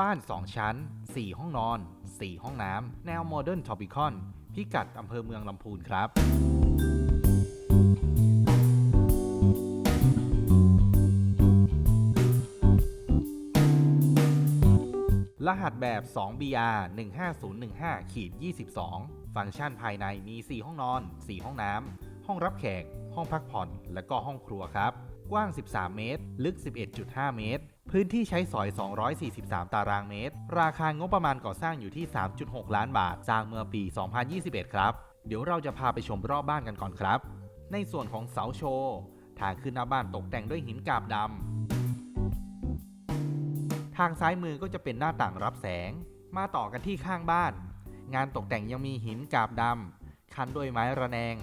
บ้าน 2 ชั้น 4 ห้องนอน 4 ห้องน้ำ แนวโมเดิร์นทอปิคอน พิกัดอำเภอเมืองลำพูนครับรหัสแบบ 2BR 15015ขีด22 ฟังก์ชันภายในมี 4 ห้องนอน 4 ห้องน้ำ ห้องรับแขก ห้องพักผ่อน และก็ห้องครัวครับ กว้าง 13 เมตร ลึก 11.5 เมตร พื้นที่ใช้สอย 243 ตารางเมตร ราคางบประมาณก่อสร้างอยู่ที่ 3.6 ล้านบาท สร้างเมื่อปี 2021 ครับ เดี๋ยวเราจะพาไปชมรอบบ้านกันก่อนครับ ในส่วนของเสาโชว์ทางขึ้นหน้าบ้านตกแต่งด้วยหินกาบดำ ทางซ้ายมือก็จะเป็นหน้าต่างรับแสง มาต่อกันที่ข้างบ้าน งานตกแต่งยังมีหินกาบดำ คันด้วยไม้ระแนง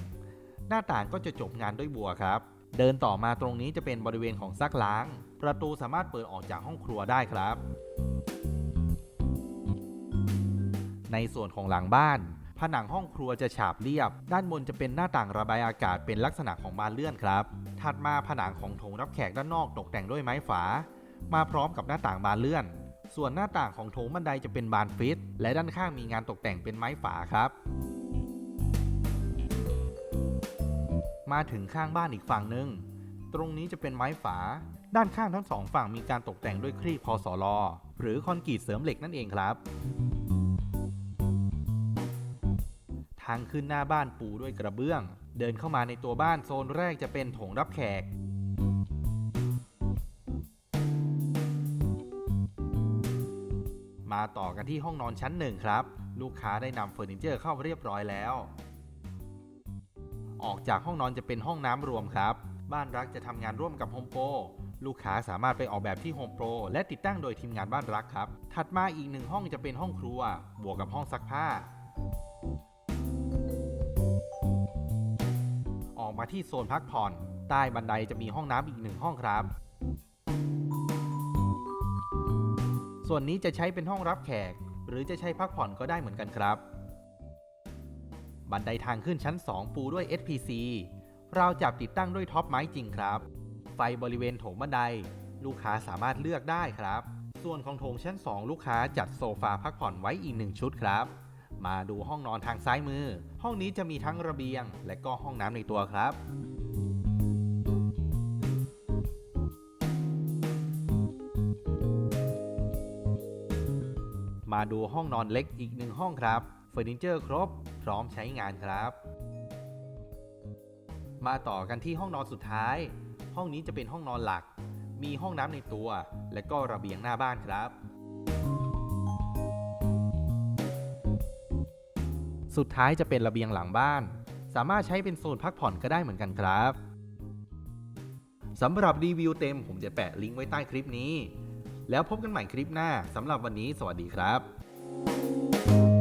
หน้าต่างก็จะจบงานด้วยบัวครับ เดินต่อมาตรงนี้จะเป็นบริเวณของซักล้าง ประตูสามารถเปิดออกจากห้องครัวได้ครับ ในส่วนของหลังบ้าน ผนังห้องครัวจะฉาบเรียบ ด้านบนจะเป็นหน้าต่างระบายอากาศเป็นลักษณะของบานเลื่อนครับ ถัดมาผนังของโถงรับแขกด้านนอกตกแต่งด้วยไม้ฝา มาพร้อมกับหน้าต่างบานเลื่อน ส่วนหน้าต่างของโถงบันไดจะเป็นบานฟิตและด้านข้างมีงานตกแต่งเป็นไม้ฝาครับ มาถึงข้างบ้านอีกฝั่งหนึ่ง ตรงนี้จะเป็นไม้ฝา ด้านข้างทั้งสองฝั่งมีการตกแต่งด้วยครีบพอสลหรือคอนกรีตเสริมเหล็กนั่นเองครับ ทางขึ้นหน้าบ้านปูด้วยกระเบื้อง เดินเข้ามาในตัวบ้านโซนแรกจะเป็นโถงรับแขกมาต่อกันที่ห้องนอนชั้นหนึ่งครับ ลูกค้าได้นำเฟอร์นิเจอร์เข้าเรียบร้อยแล้ว ออกจากห้องนอนจะเป็นห้องน้ำรวมครับ บ้านรักจะทำงานร่วมกับโฮมโปรลูกค้าสามารถไปออกแบบที่โฮมโปรและติดตั้งโดยทีมงานบ้านรักครับ ถัดมาอีกหนึ่งห้องจะเป็นห้องครัว บวกกับห้องซักผ้า ออกมาที่โซนพักผ่อน ใต้บันไดจะมีห้องน้ำอีกหนึ่งห้องครับส่วนนี้จะใช้เป็นห้องรับแขก หรือจะใช้พักผ่อนก็ได้เหมือนกันครับ บันไดทางขึ้นชั้น 2 ปูด้วย SPC เราจับติดตั้งด้วยท็อปไม้จริงครับ ไฟบริเวณโถงบันได ลูกค้าสามารถเลือกได้ครับ ส่วนของโถงชั้น 2 ลูกค้าจัดโซฟาพักผ่อนไว้อีกหนึ่งชุดครับ มาดูห้องนอนทางซ้ายมือ ห้องนี้จะมีทั้งระเบียง และก็ห้องน้ำในตัวครับมาดูห้องนอนเล็กอีกหนึ่งห้องครับเฟอร์นิเจอร์ครบ พร้อมใช้งานครับ มาต่อกันที่ห้องนอนสุดท้าย ห้องนี้จะเป็นห้องนอนหลัก มีห้องน้ำในตัว และก็ระเบียงหน้าบ้านครับ สุดท้ายจะเป็นระเบียงหลังบ้าน สามารถใช้เป็นโซนพักผ่อนก็ได้เหมือนกันครับสำหรับรีวิวเต็มผมจะแปะลิงก์ไว้ใต้คลิปนี้ แล้วพบกันใหม่คลิปหน้าสำหรับวันนี้สวัสดีครับ